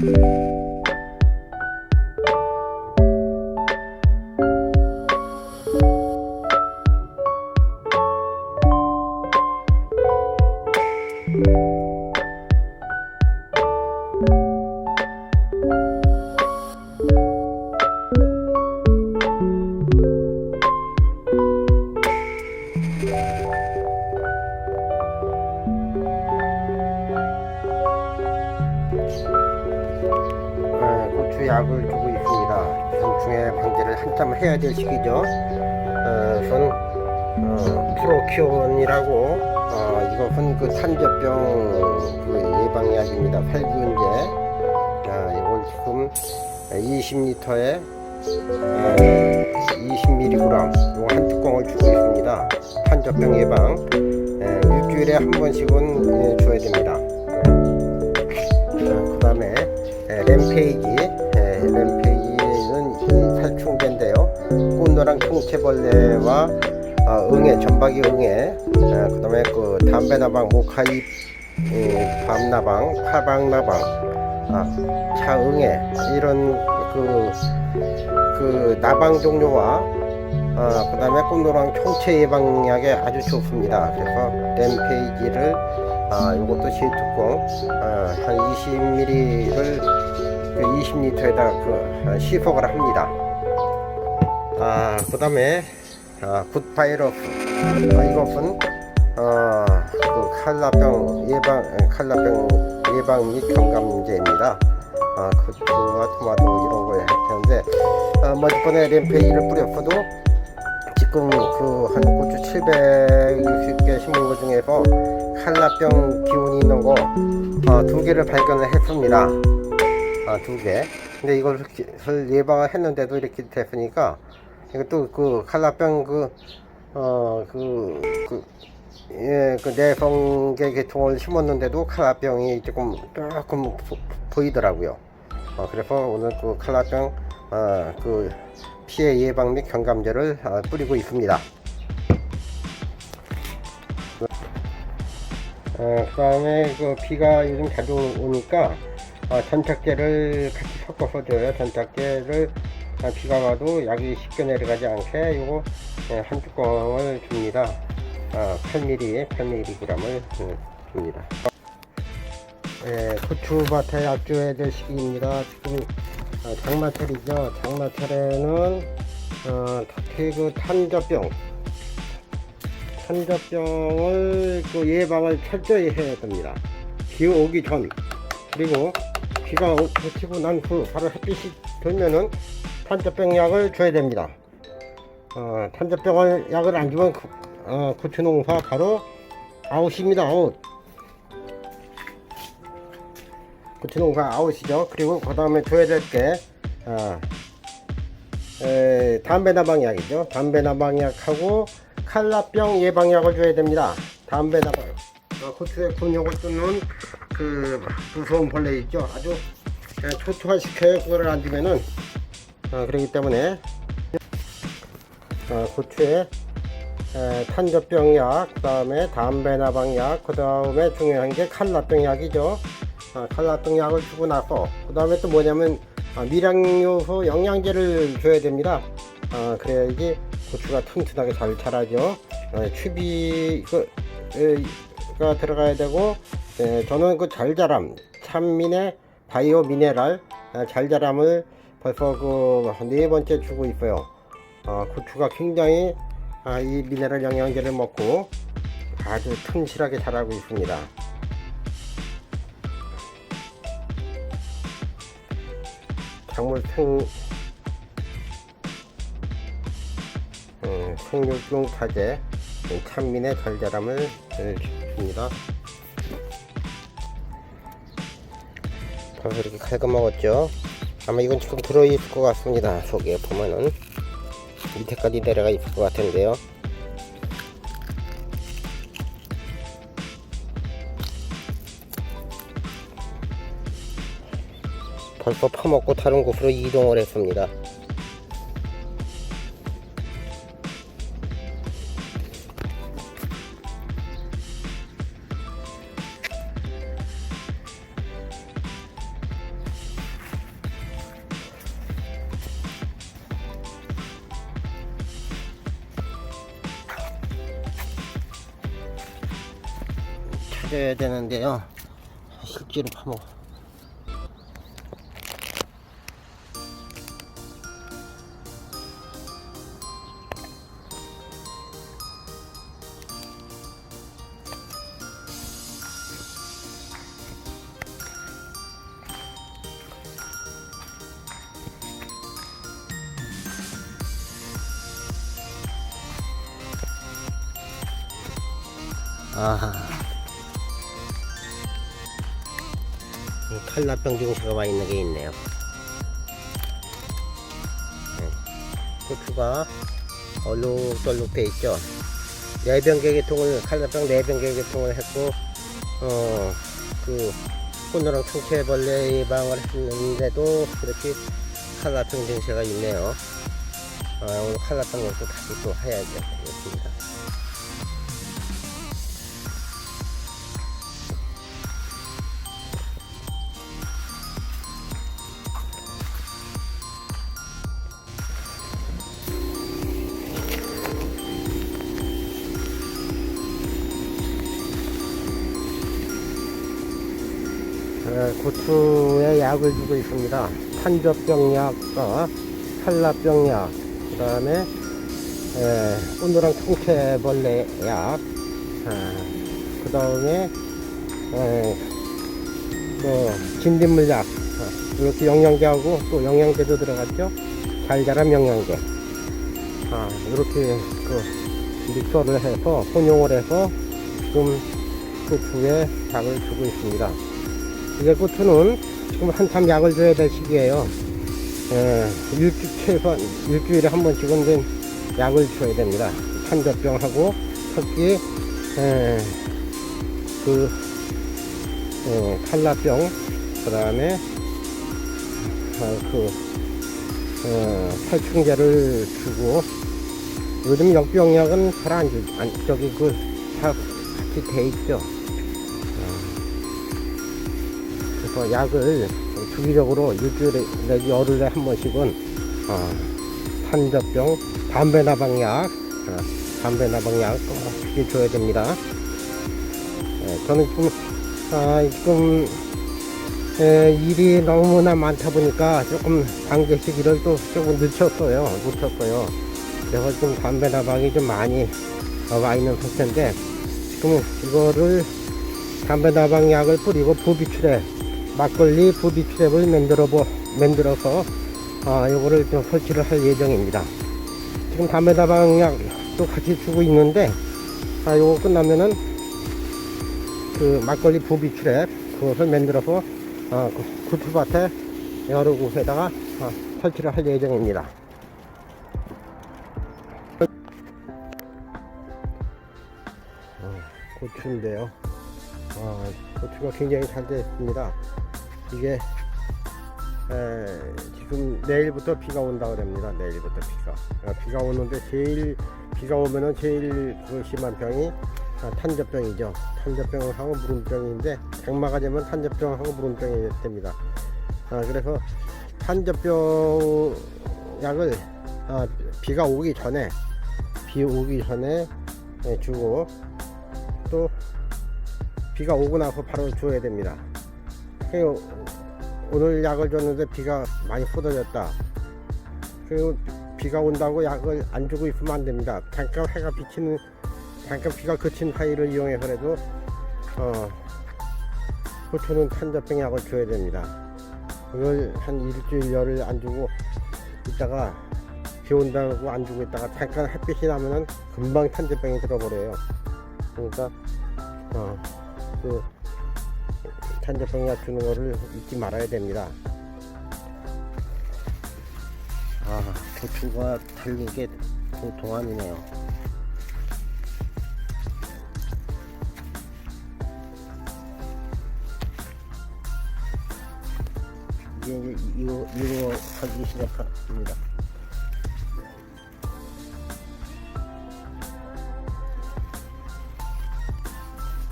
어, 시기죠. 어, 우선 어, 프로키온이라고 어, 이것은 그 탄저병 그 예방약입니다. 살균제. 아, 이걸 지금 20리터에 20mg 요거 한 뚜껑을 주고 있습니다. 탄저병 예방. 에, 일주일에 한 번씩은 예, 줘야 됩니다. 그 다음에 램페이지 노랑 통채벌레와 아, 응애 전박이 응애 그 다음에 그 담배나방 모카잎 음, 밤나방 파방나방 아, 차응애 이런 그, 그 나방 종류와 아, 그 다음에 꽃노랑 총체 예방약에 아주 좋습니다 그래서 램페이지를 아, 요것도 세 뚜껑 아, 한 20ml를 그 20리터에다 그 아, 시속을 합니다. 아, 그 다음에 아, 굿바이러스 아, 이것은 어, 그 칼라병 예방 에, 칼라병 예방 및 경감제입니다. 아, 고추와 토마토 이런 거에 하는데 아, 뭐 이번에 램페이를 뿌렸어도 지금 그 한 고추 760개 심은 것 중에서 칼라병 기운이 있는 거 어, 두 개를 발견을 했습니다. 아, 두 개. 근데 이걸 을 예방을 했는데도 이렇게 됐으니까 이것도 그 칼라병 그, 어, 그, 그, 예, 그 내성계 계통을 심었는데도 칼라병이 조금 조금 보, 보이더라고요. 어, 그래서 오늘 그 칼라병 어, 그 피해 예방 및 경감제를 어, 뿌리고 있습니다. 어, 그 다음에 그 비가 요즘 자주 오니까 어, 전착제를 같이 섞어서 줘요. 전착제를 아, 비가 와도 약이 쉽게 내려가지 않게 요거 예, 한 뚜껑을 줍니다. 아, 8mm, 8mg을 줍니다. 예, 고추밭에 약 줘야 될 시기입니다. 지금 어, 장마철이죠. 장마철에는 어, 특히 그 탄저병 탄저병을 그 예방을 철저히 해야 됩니다. 비 오기 전 그리고 비가 오- 그치고 난 후 바로 햇빛이 들면은 탄저병 약을 줘야 됩니다. 어, 탄저병을 약을 안 주면 그, 어, 고추 농사 바로 아웃입니다. 아웃. 고추 농사 아웃이죠. 그리고 그 다음에 줘야 될게 어, 에, 담배나방약이죠. 담배나방약하고 칼라병 예방약을 줘야 됩니다. 담배나방. 어, 고추의 근육을 뚫는 그 무서운 벌레 있죠. 아주 초토화시켜요. 그거를 안 주면은 어, 그렇기 때문에 어, 고추에 에, 탄저병약, 그 다음에 담배나방약, 그 다음에 중요한 게 칼라병약이죠. 어, 칼라병약을 주고 나서 그 다음에 또 뭐냐면 아, 미량요소 영양제를 줘야 됩니다. 아, 그래야지 고추가 튼튼하게 잘 자라죠. 어, 추비가 들어가야 되고 예, 저는 그 잘자람 찬민의 바이오 미네랄 아, 잘자람을 벌써 그 네 번째 주고 있어요. 어, 고추가 굉장히 아, 이 미네랄 영양제를 먹고 아주 튼실하게 자라고 있습니다. 작물 생 음, 생육종 타제 찬민의 잘자람을 줍니다. 벌써 이렇게 갉아먹었죠? 아마 이건 지금 들어있을 것 같습니다. 속에 보면은 밑에까지 내려가 있을 것 같은데요. 벌써 파먹고 다른 곳으로 이동을 했습니다. 해줘야 되는데요. 실제로 파먹어. 아하. 이 칼라병 증시가 와 있는 게 있네요. 네. 고추가 얼룩덜룩 돼 있죠. 네병 개개통을 칼라병 네병 개개통을 했고 어그 코너랑 총체벌레 예방을 했는데도 이렇게 칼라병 증세가 있네요. 아, 오늘 칼라병 것도 다시 또 해야 되겠습니다. 고추에 약을 주고 있습니다. 탄저병 약과 칼라병 약, 그 다음에 오늘랑 총체벌레 약, 그 다음에 뭐 진딧물약, 어, 이렇게 영양제하고 또 영양제도 들어갔죠. 잘 자란 영양제. 아, 이렇게 그 믹서를 해서 혼용을 해서 지금 고추에 약을 주고 있습니다. 이게 고추는 지금 한참 약을 줘야 될 시기예요. 예, 일주, 최소한 일주일에 한 번씩은 좀 약을 줘야 됩니다. 탄저병하고 특히 예, 그 예, 칼라병 그 다음에 아, 그 어, 살충제를 주고 요즘 역병약은 잘 안 주, 안, 저기 그 다 같이 돼 있죠. 그래서 약을 주기적으로 일주일에 내지 열흘에 한 번씩은 어, 산저병, 담배나방약, 어, 담배나방약 꼭 줘야 됩니다. 예, 저는 지금 아, 지금 에, 일이 너무나 많다 보니까 조금 단계식 일을 또 조금 늦췄어요. 늦췄어요. 그래서 좀 담배나방이 좀 많이 어, 와 있는 상태인데 지금 이거를 담배나방 약을 뿌리고 부비출에 막걸리 부비출액을 만들어 보, 만들어서 아, 요거를 좀 설치를 할 예정입니다. 지금 담배나방 약도 같이 주고 있는데 아, 요거 끝나면은 그 막걸리 부비출액 그것을 만들어서 아, 그 구추밭에 여러 곳에다가 아, 설치를 할 예정입니다. 어, 고추인데요. 아, 고추가 굉장히 잘 됐습니다. 이게 에, 지금 내일부터 비가 온다 그럽니다. 내일부터 비가. 아, 비가 오는데 제일 비가 오면은 제일 그 심한 병이 아, 탄저병이죠. 탄저병하고 무름병인데 장마가 되면 탄저병하고 무름병이 됩니다. 아, 그래서 탄저병 약을 아, 비가 오기 전에 비 오기 전에 예, 주고 또 비가 오고 나서 바로 줘야 됩니다. 오늘 약을 줬는데 비가 많이 쏟아졌다. 그리고 비가 온다고 약을 안 주고 있으면 안 됩니다. 잠깐 해가 비치는, 잠깐 비가 그친 사이를 이용해서라도, 어, 고추는 탄저병 약을 줘야 됩니다. 그걸 한 일주일 열흘 안 주고, 있다가 비 온다고 안 주고 있다가 잠깐 햇빛이 나면은 금방 탄저병이 들어버려요. 그러니까, 어, 그 탄저병약 주는 거를 잊지 말아야 됩니다. 아, 고추가 달린 게 동안이네요. 이제 이거 이거 하기 시작합니다.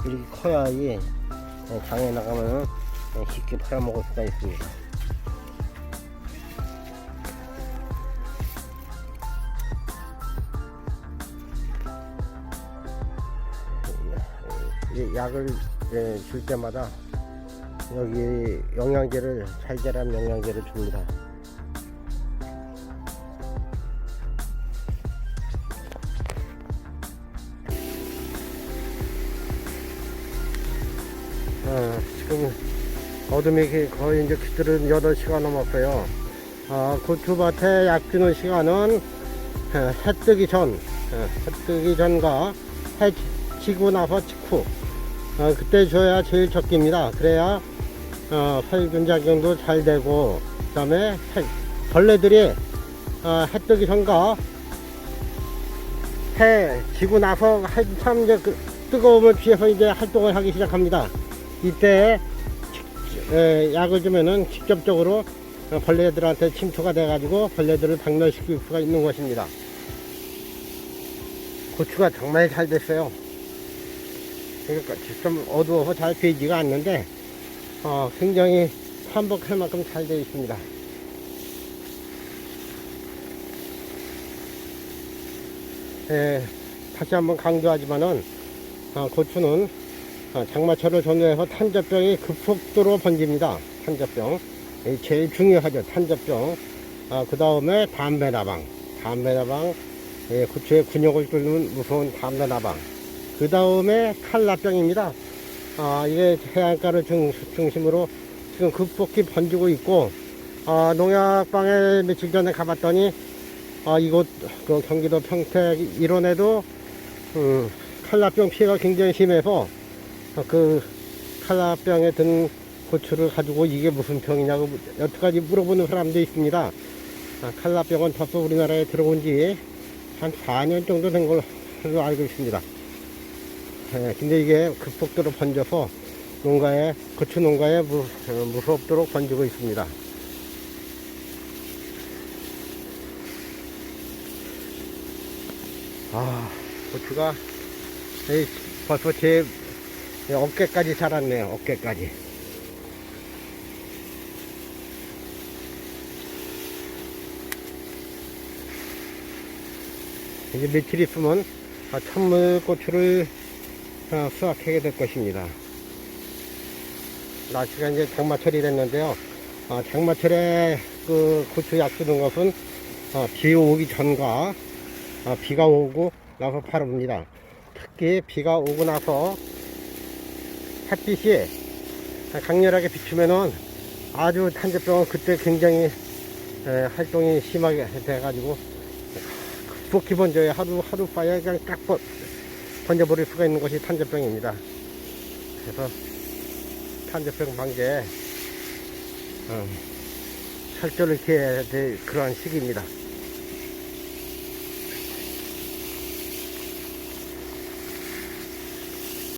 이렇게 커야지 예, 장에 나가면 쉽게 팔아먹을 수가 있습니다. 이제 약을 예, 줄 때마다 여기 영양제를 잘 자란 영양제를 줍니다. 기- 거의 이제 기들은 8시간 넘었어요. 아, 고추밭에 약 주는 시간은 어, 해 뜨기 전, 어, 해 뜨기 전과 해 지고 나서 직후 어, 그때 줘야 제일 적깁니다. 그래야 어, 살균 작용도 잘 되고 그 다음에 해- 벌레들이 어, 해 뜨기 전과 해 지고 나서 한참 이제 그 뜨거움을 피해서 이제 활동을 하기 시작합니다. 이때 약을 주면은 직접적으로 어, 벌레들한테 침투가 돼가지고 벌레들을 박멸시킬 수가 있는 것입니다. 고추가 정말 잘 됐어요. 그러니까 좀 어두워서 잘 보이지가 않는데 어, 굉장히 한복할 만큼 잘 되어 있습니다. 예, 다시 한번 강조하지만은 어, 고추는 어, 장마철을 전후해서 탄저병이 급속도로 번집니다. 탄저병. 이 제일 중요하죠. 탄저병. 그 다음에 담배나방. 담배나방. 예, 고추의 근육을 뚫는 무서운 담배나방. 그 다음에 칼라병입니다. 아, 이게 해안가를 중, 중심으로 지금 급속히 번지고 있고, 아, 농약방에 며칠 전에 가봤더니, 아, 이곳, 그 경기도 평택 일원에도, 음, 칼라병 피해가 굉장히 심해서, 어, 그 칼라병에 든 고추를 가지고 이게 무슨 병이냐고 여태까지 물어보는 사람도 있습니다. 아, 칼라병은 벌써 우리나라에 들어온 지 한 4년 정도 된 걸로 알고 있습니다. 예, 근데 이게 급속도로 번져서 농가에, 고추 농가에 무, 어, 무섭도록 번지고 있습니다. 아, 고추가 이, 벌써 제 어깨까지 자랐네요, 어깨까지. 이제 며칠 있으면 아, 천물고추를 어, 수확하게 될 것입니다. 날씨가 이제 장마철이 됐는데요. 어, 장마철에 그 고추 약 주는 것은 어, 비 오기 전과 어, 비가 오고 나서 바릅니다. 특히 비가 오고 나서 햇빛이 강렬하게 비추면은 아주 탄저병은 그때 굉장히 에, 활동이 심하게 돼가지고 급속히 번져요. 하루 하루 빠에 그냥 딱 번- 번져버릴 수가 있는 것이 탄저병입니다. 그래서 탄저병 방지에 어, 철저를 기해야 될 그러한 시기입니다.